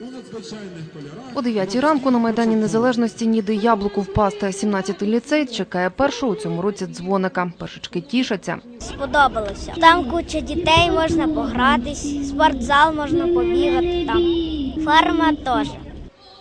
у. О 9 ранку на Майдані Незалежності ніде яблуку впасти. 17-й ліцей чекає першого у цьому році дзвоника. Першички тішаться. Сподобалося. Там куча дітей, можна погратись, спортзал можна побігати там. Ферма теж.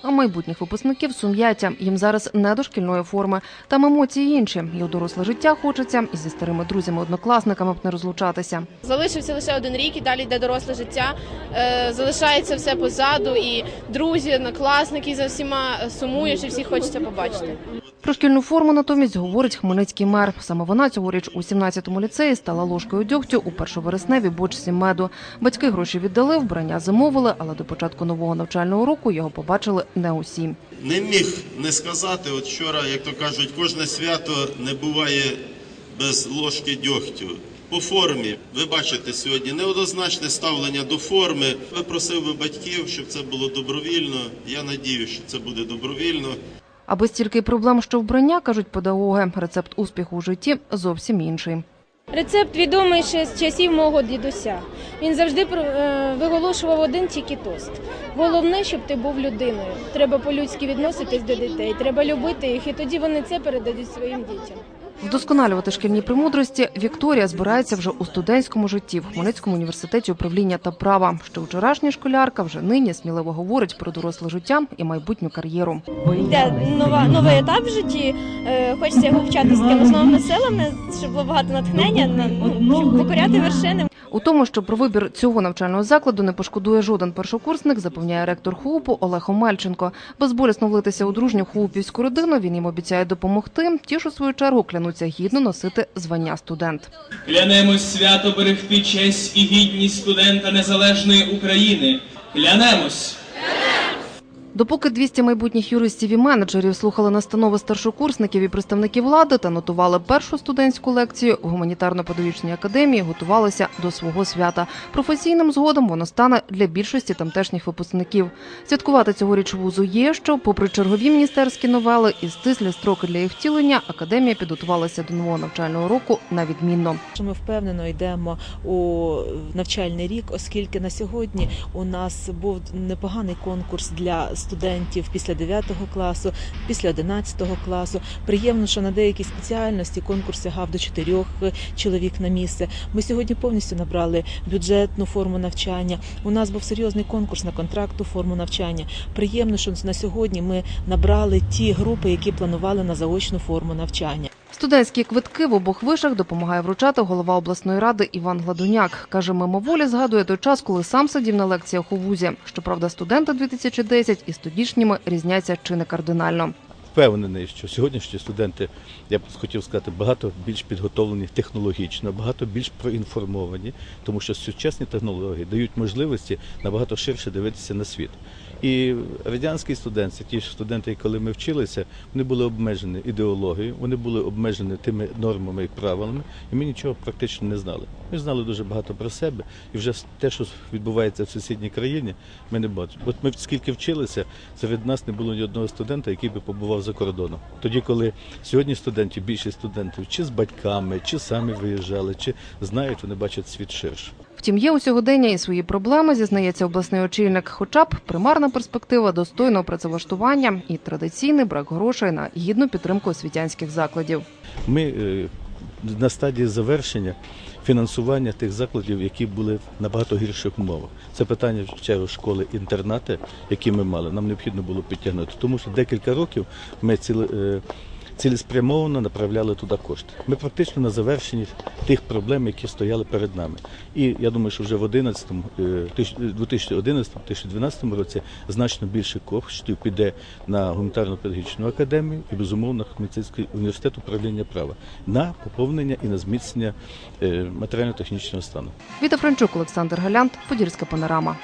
А майбутніх випускників сум'яття. Їм зараз не до шкільної форми. Там емоції інші. І у доросле життя хочеться, і зі старими друзями-однокласниками б не розлучатися. Залишився лише один рік і далі йде доросле життя. Е, залишається все позаду, і друзі, однокласники за всіма сумуєш і всіх хочеться побачити. Про шкільну форму натомість говорить хмельницький мер. Саме вона цьогоріч у 17-му ліцеї стала ложкою дьогтю у першовересневій бочці меду. Батьки гроші віддали, вбрання замовили, але до початку нового навчального року його побачили не усі. Не міг не сказати, от вчора, як то кажуть, кожне свято не буває без ложки дьогтю. По формі, ви бачите сьогодні неоднозначне ставлення до форми. Ви просив би батьків, щоб це було добровільно. Я надію, що це буде добровільно. Аби стільки проблем, що вбрання, кажуть педагоги, рецепт успіху у житті зовсім інший. Рецепт відомий ще з часів мого дідуся. Він завжди е, виголошував один тільки тост. Головне, щоб ти був людиною. Треба по-людськи відноситись до дітей, треба любити їх, і тоді вони це передадуть своїм дітям. Вдосконалювати шкільні премудрості Вікторія збирається вже у студентському житті в Хмельницькому університеті управління та права. Що вчорашня школярка вже нині сміливо говорить про доросле життя і майбутню кар'єру. Йде нова новий етап в житті. Е, Хочеться його вчати з такими основними силами, щоб було багато натхнення, на- ну, покоряти вершини. У тому, що про вибір цього навчального закладу не пошкодує жоден першокурсник, запевняє ректор ХУПу Олег Омельченко. Безболісно влитися у дружню хупівську родину він їм обіцяє допомогти. Ті ж у свою чергу клянуться гідно носити звання студент. Клянемось свято берегти честь і гідність студента незалежної України. Клянемось. Допоки 200 майбутніх юристів і менеджерів слухали настанови старшокурсників і представників влади та нотували першу студентську лекцію у гуманітарно-педагогічній академії, готувалися до свого свята. Професійним згодом воно стане для більшості тамтешніх випускників. Святкувати цьогоріч вузу є що, попри чергові міністерські новели і стислі строки для їх втілення, академія підготувалася до нового навчального року на відмінно. ми впевнено йдемо у навчальний рік, оскільки на сьогодні у нас був непоганий конкурс для студентів після 9 класу, після 11 класу. Приємно, що на деякі спеціальності конкурс сягав до 4 чоловік на місце. Ми сьогодні повністю набрали бюджетну форму навчання. У нас був серйозний конкурс на контракту форму навчання. Приємно, що на сьогодні ми набрали ті групи, які планували на заочну форму навчання. Студентські квитки в обох вишах допомагає вручати голова обласної ради Іван Гладуняк. Каже, мимоволі згадує той час, коли сам сидів на лекціях у вузі. Щоправда, студенти 2010 із тодішніми різняться чи не кардинально. Впевнений, що сьогоднішні студенти, я б хотів сказати, багато більш підготовлені технологічно, багато більш проінформовані, тому що сучасні технології дають можливості набагато ширше дивитися на світ. І радянські студенти, ті ж студенти, коли ми вчилися, вони були обмежені ідеологією, вони були обмежені тими нормами і правилами, і ми нічого практично не знали. Ми знали дуже багато про себе, і вже те, що відбувається в сусідній країні, ми не бачимо. От ми скільки вчилися, серед нас не було ні одного студента, який би побував за кордоном. Тоді, коли сьогодні студентів, більшість студентів, чи з батьками, чи самі виїжджали, чи знають, вони бачать світ ширше. Втім, є у сьогодення і свої проблеми, зізнається обласний очільник. Хоча б примарна перспектива достойного працевлаштування і традиційний брак грошей на гідну підтримку освітянських закладів. Ми е, на стадії завершення фінансування тих закладів, які були в набагато гірших умовах. Це питання в школи-інтернати, які ми мали. Нам необхідно було підтягнути, тому що декілька років ми ціли, е, цілеспрямовано направляли туди кошти. Ми практично на завершенні тих проблем, які стояли перед нами. І я думаю, що вже в 11-му, е, 2011-2012 році значно більше коштів піде на гуманітарно-педагогічну академію і безумовно Хмельницький університет управління права на поповнення і на зміцнення е, матеріально-технічного стану. Віта Франчук, Олександр Галянт, Подільська панорама.